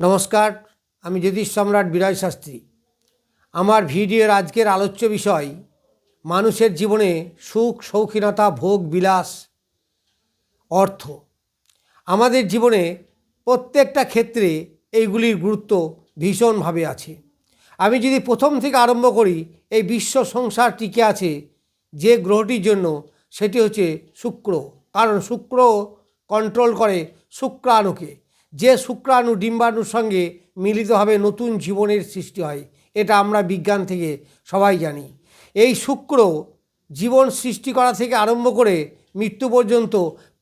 নমস্কার, আমি জ্যোতিষ সম্রাট বিনয় শাস্ত্রী। আমার ভিডিওর আজকের আলোচ্য বিষয়, মানুষের জীবনে সুখ শৌখিনতা ভোগ, বিলাস, অর্থ। আমাদের জীবনে প্রত্যেকটা ক্ষেত্রে এইগুলির গুরুত্ব ভীষণভাবে আছে। আমি যদি প্রথম থেকে আরম্ভ করি, এই বিশ্ব সংসার টিকে আছে যে গ্রহটির জন্য, সেটি হচ্ছে শুক্র। কারণ শুক্র কন্ট্রোল করে শুক্রাণুকে। যে শুক্রাণু ডিম্বাণুর সঙ্গে মিলিতভাবে নতুন জীবনের সৃষ্টি হয়, এটা আমরা বিজ্ঞান থেকে সবাই জানি। এই শুক্র জীবন সৃষ্টি করা থেকে আরম্ভ করে মৃত্যু পর্যন্ত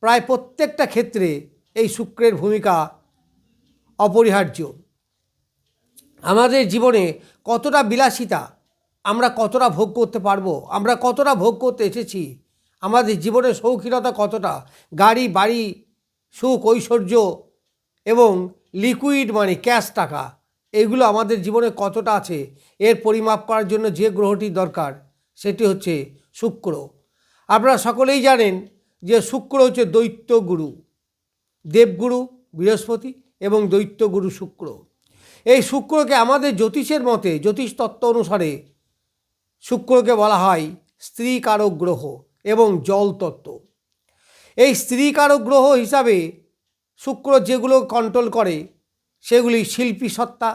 প্রায় প্রত্যেকটা ক্ষেত্রে এই শুক্রের ভূমিকা অপরিহার্য। আমাদের জীবনে কতটা বিলাসিতা, আমরা কতটা ভোগ করতে পারব, আমরা কতটা ভোগ করতে এসেছি, আমাদের জীবনের শৌখিনতা কতটা, গাড়ি, বাড়ি, সুখ, ঐশ্বর্য এবং লিকুইড মানে ক্যাশ টাকা। এগুলো আমাদের জীবনে কতটা আছে, এর পরিমাপ করার জন্য যে গ্রহটি দরকার, সেটি হচ্ছে শুক্র। আপনারা সকলেই জানেন যে শুক্র হচ্ছে দৈত্য গুরু। দেবগুরু, বৃহস্পতি এবং দৈত্যগুরু শুক্র। এই শুক্রকে আমাদের জ্যোতিষের মতে, জ্যোতিষ তত্ত্ব অনুসারে শুক্রকে বলা হয় স্ত্রী কারক গ্রহ এবং জল তত্ত্ব। এই স্ত্রী কারক গ্রহ হিসাবে শুক্র যেগুলো কন্ট্রোল করে, সেগুলি শিল্পী সত্তা,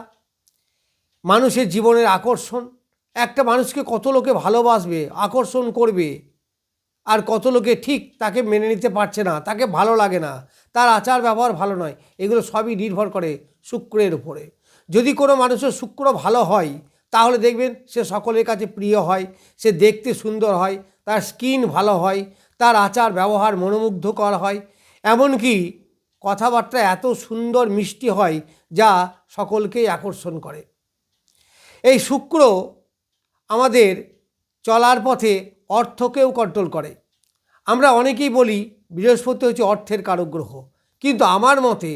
মানুষের জীবনের আকর্ষণ। একটা মানুষকে কত লোকে ভালোবাসবে, আকর্ষণ করবে, আর কত লোকে ঠিক তাকে মেনে নিতে পারছে না, তাকে ভালো লাগে না, তার আচার ব্যবহার ভালো নয়, এগুলো সবই নির্ভর করে শুক্রের উপরে। যদি কোনো মানুষের শুক্র ভালো হয়, তাহলে দেখবেন সে সকলের কাছে প্রিয় হয়, সে দেখতে সুন্দর হয়, তার স্কিন ভালো হয়, তার আচার ব্যবহার মনোমুগ্ধকর হয়। এমনকি কথাবার্তা এত সুন্দর মিষ্টি হয় যা সকলকেই আকর্ষণ করে। এই শুক্র আমাদের চলার পথে অর্থকেও কন্ট্রোল করে। আমরা অনেকেই বলি বৃহস্পতি হচ্ছে অর্থের কারক গ্রহ। কিন্তু আমার মতে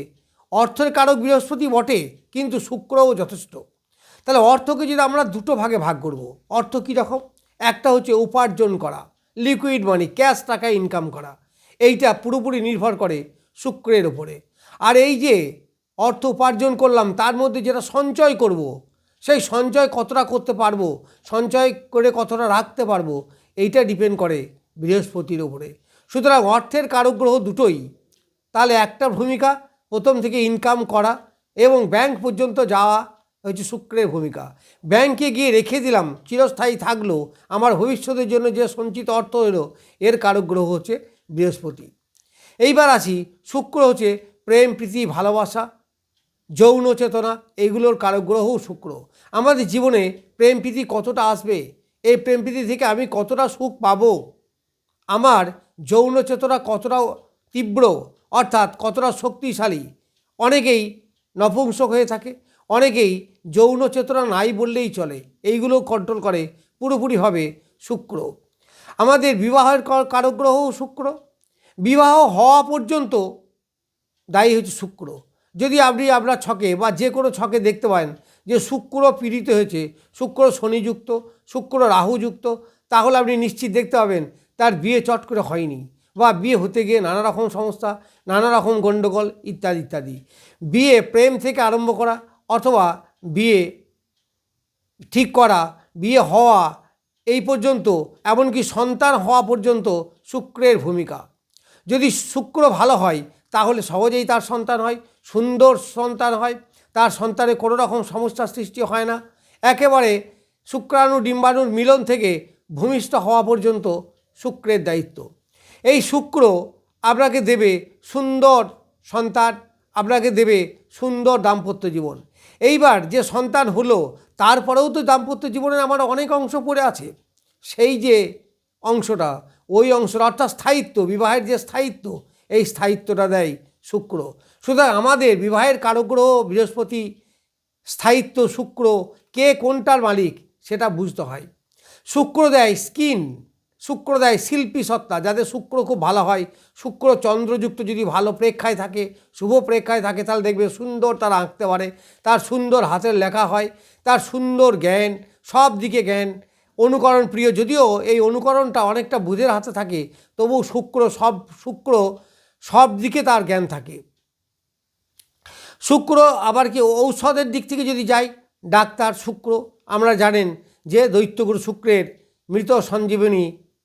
অর্থের কারক বৃহস্পতি বটে, কিন্তু শুক্রও যথেষ্ট। তাহলে অর্থকে যদি আমরা দুটো ভাগে ভাগ করব, অর্থ কী রকম? একটা হচ্ছে উপার্জন করা লিকুইড মানি ক্যাশ টাকা ইনকাম করা। এইটা পুরোপুরি নির্ভর করে শুক্রের ওপরে আর এই যে অর্থ উপার্জন করলাম, তার মধ্যে যেটা সঞ্চয় করব। সেই সঞ্চয় কতটা করতে পারব, সঞ্চয় করে কতটা রাখতে পারব, এইটা ডিপেন্ড করে বৃহস্পতির ওপরে সুতরাং অর্থের কারক গ্রহ দুটোই। তাহলে একটা ভূমিকা, প্রথম থেকে ইনকাম করা এবং ব্যাংক পর্যন্ত যাওয়া হচ্ছে শুক্রের ভূমিকা। ব্যাংকে গিয়ে রেখে দিলাম, চিরস্থায়ী থাকল, আমার ভবিষ্যতের জন্য যে সঞ্চিত অর্থ এলো এর কারক গ্রহ হচ্ছে বৃহস্পতি। এইবার আসি শুক্র হচ্ছে প্রেম, প্রীতি, ভালোবাসা, যৌন চেতনা এইগুলোর কারক গ্রহও শুক্র। আমাদের জীবনে প্রেম, প্রীতি কতটা আসবে? এই প্রেম, প্রীতি থেকে আমি কতটা সুখ পাবো? আমার যৌন চেতনা কতটা তীব্র, অর্থাৎ কতটা শক্তিশালী? অনেকেই নপুংসক হয়ে থাকে, অনেকেই যৌন চেতনা নাই বললেই চলে। এইগুলো কন্ট্রোল করে পুরোপুরিভাবে শুক্র। আমাদের বিবাহের ক- গ্রহও শুক্র। বিবাহ হওয়া পর্যন্ত দায়ী হচ্ছে শুক্র। যদি আপনি আপনার ছকে বা যে কোনো ছকে দেখতে পান যে শুক্র পীড়িত হয়েছে, শুক্র শনিযুক্ত, শুক্র রাহুযুক্ত, তাহলে আপনি নিশ্চিত দেখতে পাবেন তার বিয়ে চট করে হয়নি বা বিয়ে হতে গিয়ে নানা রকম সমস্যা, নানা রকম গণ্ডগোল ইত্যাদি ইত্যাদি। বিয়ে প্রেম থেকে আরম্ভ করা অথবা বিয়ে ঠিক করা, বিয়ে হওয়া এই পর্যন্ত, এমনকি সন্তান হওয়া পর্যন্ত শুক্রের ভূমিকা। যদি শুক্র ভালো হয়, তাহলে সহজেই তার সন্তান হয়, সুন্দর সন্তান হয়, তার সন্তানে কোনো রকম সমস্যার সৃষ্টি হয় না। একেবারে শুক্রাণু, ডিম্বাণুর মিলন থেকে ভূমিষ্ঠ হওয়া পর্যন্ত শুক্রের দায়িত্ব। এই শুক্র আপনাকে দেবে সুন্দর সন্তান, আপনাকে দেবে সুন্দর দাম্পত্য জীবন। এইবার যে সন্তান হলো, তারপরেও তো দাম্পত্য জীবনের আমার অনেক অংশ পড়ে আছে। সেই যে অংশটা ওই অংশটা অর্থাৎ স্থায়িত্ব, বিবাহের যে স্থায়িত্ব, এই স্থায়িত্বটা দেয় শুক্র। সুতরাং আমাদের বিবাহের কারগ্রহ, বৃহস্পতি, স্থায়িত্ব, শুক্র, কে কোনটার মালিক সেটা বুঝতে হয়। শুক্র দেয় স্কিন, শুক্র দেয় শিল্পী সত্তা, যাদের শুক্র খুব ভালো হয়। শুক্র চন্দ্রযুক্ত যদি ভালো প্রেক্ষায় থাকে, শুভ প্রেক্ষায় থাকে, তাহলে দেখবে সুন্দর তারা আঁকতে পারে। তার সুন্দর হাতের লেখা হয়, তার সুন্দর জ্ঞান, সব দিকে জ্ঞান অনুকরণ প্রিয়, যদিও এই অনুকরণটা অনেকটা বুধের হাতে থাকে তবু শুক্র সব শুক্র সব দিকে তার জ্ঞান থাকে। শুক্র আবার কি ঔষধের দিক থেকে যদি যাই, ডাক্তার, শুক্র, আমরা জানেন যে দৈত্যগুরু শুক্রের মৃত সঞ্জীবনী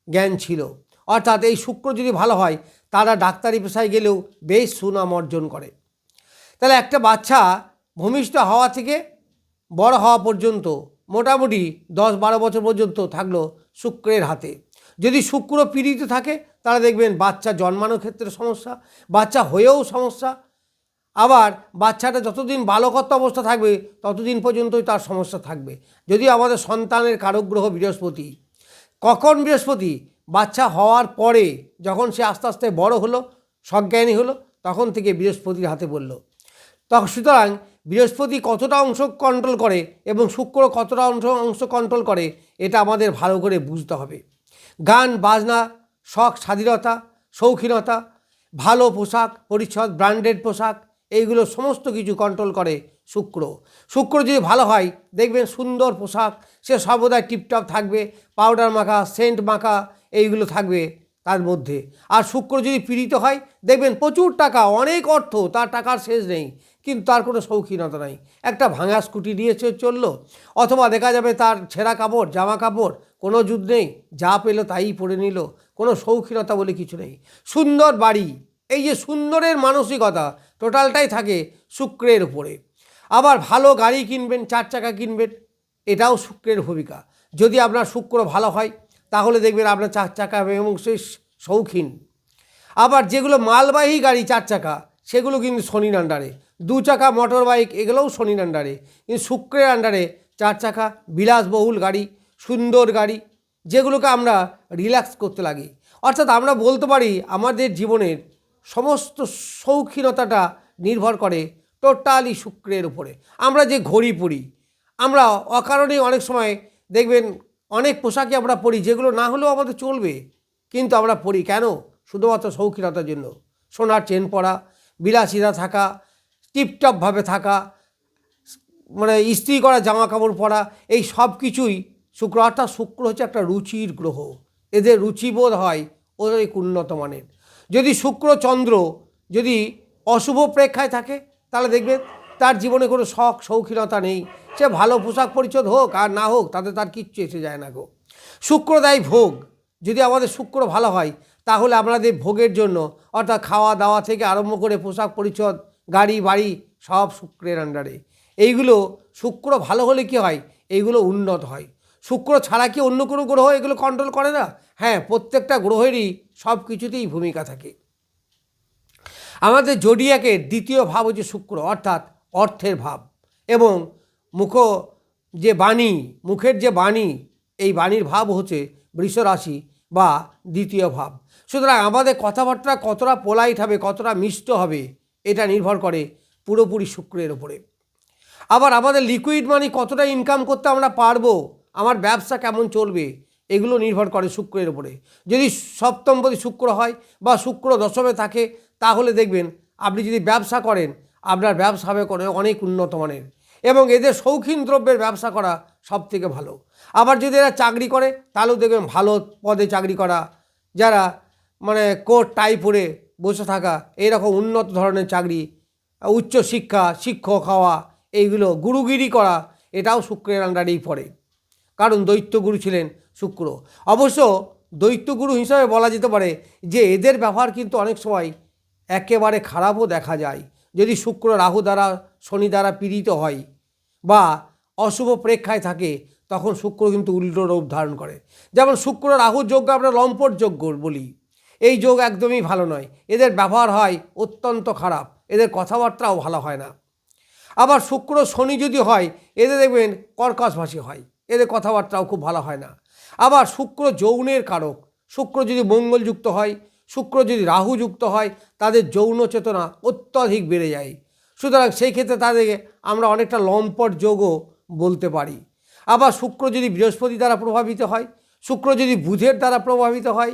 জ্ঞান ছিল। অর্থাৎ এই শুক্র যদি ভালো হয়, তারা ডাক্তারি পেশায় গেলেও বেশ সুনাম অর্জন করে। তাহলে একটা বাচ্চা ভূমিষ্ঠ হওয়া থেকে বড় হওয়া পর্যন্ত মোটামুটি দশ বারো বছর পর্যন্ত থাকল শুক্রের হাতে। যদি শুক্র পীড়িত থাকে তারা দেখবেন বাচ্চা জন্মানোর ক্ষেত্রে সমস্যা, বাচ্চা হয়েও সমস্যা। আবার বাচ্চাটা যতদিন বালকত্ব অবস্থা থাকবে, ততদিন পর্যন্তই তার সমস্যা থাকবে। যদিও আমাদের সন্তানের কারকগ্রহ বৃহস্পতি, কখন বৃহস্পতি, বাচ্চা হওয়ার পরে যখন সে আস্তে আস্তে বড় হলো, সজ্ঞানী হলো, তখন থেকে বৃহস্পতির হাতে পড়ল। তখন সুতরাং বৃহস্পতি কতটা অংশ কন্ট্রোল করে এবং শুক্র কতটা অংশ অংশ কন্ট্রোল করে, এটা আমাদের ভালো করে বুঝতে হবে। গান, বাজনা, শখ, স্বাধীনতা, শৌখিনতা, ভালো পোশাক, পরিচ্ছদ ব্র্যান্ডেড পোশাক, এইগুলো সমস্ত কিছু কন্ট্রোল করে শুক্র। শুক্র যদি ভালো হয়, দেখবেন সুন্দর পোশাক, সে সর্বদাই টিপটপ থাকবে পাউডার মাখা সেন্ট মাখা, এইগুলো থাকবে তার মধ্যে। আর শুক্র যদি পীড়িত হয়, দেখবেন প্রচুর টাকা, অনেক অর্থ, তার টাকার শেষ নেই। কিন্তু তার কোনো শৌখিনতা নাই। একটা ভাঙা স্কুটি নিয়ে সে চলল। অথবা দেখা যাবে তার ছেঁড়া কাপড়, জামা কাপড়, কোনো যুদ্ধ নেই, যা পেল তাই পরে নিল। কোনো শৌখিনতা বলে কিছু নেই। সুন্দর বাড়ি। এই যে সুন্দরের মানসিকতা, টোটালটাই থাকে শুক্রের উপরে। আবার ভালো গাড়ি কিনবেন, চার চাকা কিনবেন, এটাও শুক্রের ভূমিকা। যদি আপনার শুক্র ভালো হয়, তাহলে দেখবেন আপনার চার চাকা এবং সে শৌখিন। আবার যেগুলো মালবাহী গাড়ি, চার চাকা সেগুলো কিন্তু শনির আন্ডারে দু চাকা মোটর বাইক এগুলোও শনির আন্ডারে কিন্তু শুক্রের আন্ডারে চার চাকা, বিলাসবহুল গাড়ি, সুন্দর গাড়ি, যেগুলোকে আমরা রিল্যাক্স করতে লাগি। অর্থাৎ আমরা বলতে পারি আমাদের জীবনের সমস্ত শৌখিনতাটা নির্ভর করে টোটালি শুক্রের উপরে। আমরা যে ঘড়ি পরি, আমরা অকারণে অনেক সময় দেখবেন অনেক পোশাকই আমরা পরি, যেগুলো না হলেও আমাদের চলবে। কিন্তু আমরা পরি কেন? শুধুমাত্র শৌখিনতার জন্য। সোনার চেন পরা বিলাসিতা থাকা টিপটপভাবে থাকা মানে ইস্ত্রি করা, জামা কাপড় পরা, এই সব কিছুই শুক্র অর্থাৎ শুক্র হচ্ছে একটা রুচির গ্রহ। এদের রুচিবোধ হয় ওদের এক উন্নত মানের। যদি শুক্র চন্দ্র যদি অশুভ প্রেক্ষায় থাকে, তাহলে দেখবেন তার জীবনে কোনো শখ, শৌখিনতা নেই। সে ভালো পোশাক পরিচ্ছদ হোক আর না হোক, তাতে তার কিচ্ছু এসে যায় না গো। শুক্র দেয় ভোগ। যদি আমাদের শুক্র ভালো হয় তাহলে আমাদের ভোগের জন্য, অর্থাৎ খাওয়া দাওয়া থেকে আরম্ভ করে পোশাক পরিচ্ছদ, গাড়ি, বাড়ি, সব শুক্রের আন্ডারে এইগুলো শুক্র ভালো হলে কি হয়? এইগুলো উন্নত হয়। শুক্র ছাড়া কি অন্য কোনো গ্রহ এগুলো কন্ট্রোল করে না? হ্যাঁ প্রত্যেকটা গ্রহেরই সব কিছুতেই ভূমিকা থাকে। আমাদের জোডিয়াকের দ্বিতীয় ভাব হচ্ছে শুক্র, অর্থাৎ অর্থের ভাব। এবং মুখ যে বাণী, মুখের যে বাণী, এই বাণীর ভাব হচ্ছে বৃষ রাশি বা দ্বিতীয় ভাব। সুতরাং আমাদের কথাবার্তা কতটা পোলাইট হবে, কতটা মিষ্ট হবে, এটা নির্ভর করে পুরোপুরি শুক্রের ওপরে আবার আমাদের লিকুইড মানি কতটা ইনকাম করতে আমরা পারব, আমার ব্যবসা কেমন চলবে, এগুলো নির্ভর করে শুক্রের ওপরে যদি সপ্তম সপ্তমপতি শুক্র হয় বা শুক্র দশমে থাকে, তাহলে দেখবেন আপনি যদি ব্যবসা করেন, আপনার ব্যবসা হবে করে অনেক উন্নত মানের। এবং এদের শৌখিন দ্রব্যের ব্যবসা করা সব থেকে ভালো। আবার যদি এরা চাকরি করে, তাহলেও দেখবেন ভালো পদে চাকরি করা, যারা মানে কোট টাই পরে বসে থাকা, এইরকম উন্নত ধরনের চাকরি, উচ্চ শিক্ষা, শিক্ষক হওয়া, এইগুলো গুরুগিরি করা, এটাও শুক্রের আন্ডারেই পড়ে। কারণ দৈত্যগুরু ছিলেন শুক্র। অবশ্য দৈত্যগুরু হিসাবে বলা যেতে পারে যে এদের ব্যবহার কিন্তু অনেক সময় একেবারে খারাপও দেখা যায়। যদি শুক্র রাহু দ্বারা, শনি দ্বারা পীড়িত হয় বা অশুভ প্রেক্ষায় থাকে, তখন শুক্র কিন্তু উল্টো রূপ ধারণ করে। যেমন শুক্র রাহু যোগ্য আমরা লম্পট যোগ্য বলি। এই যোগ একদমই ভালো নয়। এদের ব্যবহার হয় অত্যন্ত খারাপ। এদের কথাবার্তাও ভালো হয় না। আবার শুক্র, শনি যদি হয়, এদের দেখবেন কর্কশভাষী হয়। এদের কথাবার্তাও খুব ভালো হয় না। আবার শুক্র যৌনের কারক। শুক্র যদি মঙ্গলযুক্ত হয়, শুক্র যদি রাহু যুক্ত হয়, তাদের যৌন চেতনা অত্যাধিক বেড়ে যায়। সুতরাং সেই ক্ষেত্রে তাদেরকে আমরা অনেকটা লম্পট যোগও বলতে পারি। আবার শুক্র যদি বৃহস্পতি দ্বারা প্রভাবিত হয়, শুক্র যদি বুধের দ্বারা প্রভাবিত হয়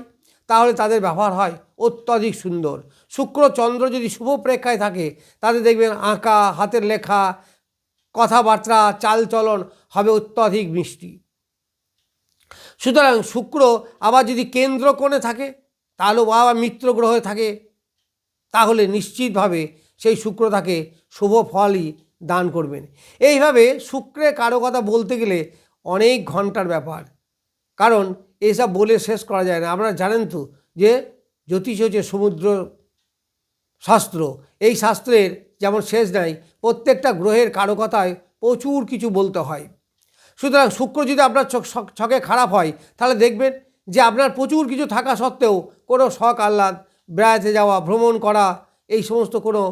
তাহলে তাদের ব্যবহার হয় অত্যাধিক সুন্দর। শুক্র, চন্দ্র যদি শুভ প্রেক্ষায় থাকে তাদের দেখবেন আঁকা, হাতের লেখা, কথাবার্তা, চালচলন হবে অত্যাধিক মিষ্টি। সুতরাং শুক্র আবার যদি কেন্দ্র কোণে থাকে, তাহলেও আবার মিত্র গ্রহে থাকে, তাহলে নিশ্চিতভাবে সেই শুক্র তাকে শুভ ফলই দান করবেন। এইভাবে শুক্রে কারও কথা বলতে গেলে অনেক ঘণ্টার ব্যাপার। কারণ এসব বলে শেষ করা যায় না। আপনারা জানেন তো যে জ্যোতিষ হচ্ছে সমুদ্র শাস্ত্র। এই শাস্ত্রের যেমন শেষ নাই, প্রত্যেকটা গ্রহের কারও কথায় প্রচুর কিছু বলতে হয়। সুতরাং শুক্র যদি আপনার ছকে খারাপ হয়, তাহলে দেখবেন যে আপনার প্রচুর কিছু থাকা সত্ত্বেও কোনো শখ, আহ্লাদ, বেড়াতে যাওয়া, ভ্রমণ করা, এই সমস্ত কোনো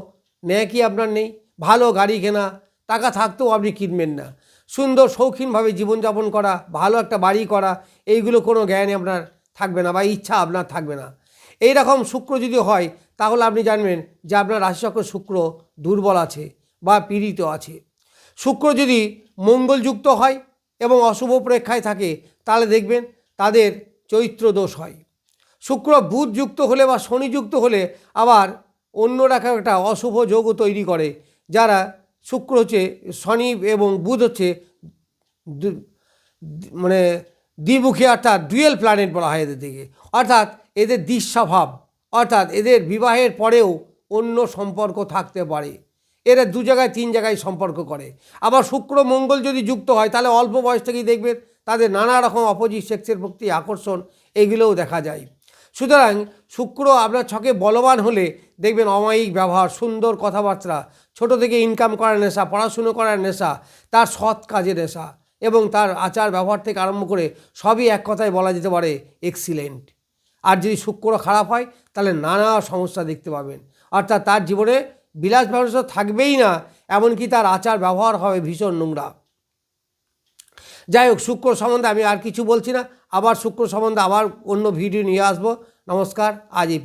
ন্যায়কি আপনার নেই? ভালো গাড়ি কেনা, টাকা থাকতেও আপনি কিনবেন না। সুন্দর শৌখিনভাবে জীবনযাপন করা, ভালো একটা বাড়ি করা, এইগুলো কোনো জ্ঞানে আপনার থাকবে না বা ইচ্ছা আপনার থাকবে না। এই রকম শুক্র যদি হয়, তাহলে আপনি জানবেন যে আপনার রাশিচক্র শুক্র দুর্বল আছে বা পীড়িত আছে। শুক্র যদি মঙ্গলযুক্ত হয় এবং অশুভ প্রেক্ষায় থাকে, তাহলে দেখবেন তাদের চৈত্র দোষ হয়। শুক্র বুধ যুক্ত হলে বা শনিযুক্ত হলে আবার অন্য রাখা একটা অশুভ যোগও তৈরি করে, যারা শুক্র হচ্ছে শনি এবং বুধ হচ্ছে মানে দ্বিমুখী, অর্থাৎ ডুয়েল প্ল্যানেট বলা হয় এদের দিকে। অর্থাৎ এদের দৃশ্যভাব অর্থাৎ এদের বিবাহের পরেও অন্য সম্পর্ক থাকতে পারে। এরা দু জায়গায়, তিন জায়গায় সম্পর্ক করে। আবার শুক্র, মঙ্গল যদি যুক্ত হয়, তাহলে অল্প বয়স থেকেই দেখবেন তাদের নানা রকম অপোজিট সেক্সের প্রতি আকর্ষণ, এগুলোও দেখা যায়। সুতরাং শুক্র আপনার ছকে বলবান হলে দেখবেন অমায়িক ব্যবহার, সুন্দর কথাবার্তা, ছোট থেকে ইনকাম করার নেশা, পড়াশুনো করার নেশা, তার সৎ কাজের নেশা এবং তার আচার ব্যবহার থেকে আরম্ভ করে সবই এক কথায় বলা যেতে পারে এক্সিলেন্ট আর যদি শুক্র খারাপ হয়, তাহলে নানা সমস্যা দেখতে পাবেন। অর্থাৎ তার জীবনে বিলাস ব্যবস্থা থাকবেই না, এমনকি তার আচার ব্যবহার হবে ভীষণ নোংরা। যাই হোক, শুক্র সম্বন্ধে আমি আর কিছু বলছি না আবার শুক্র সম্বন্ধে আবার অন্য ভিডিও নিয়ে আসব নমস্কার, আজ এই।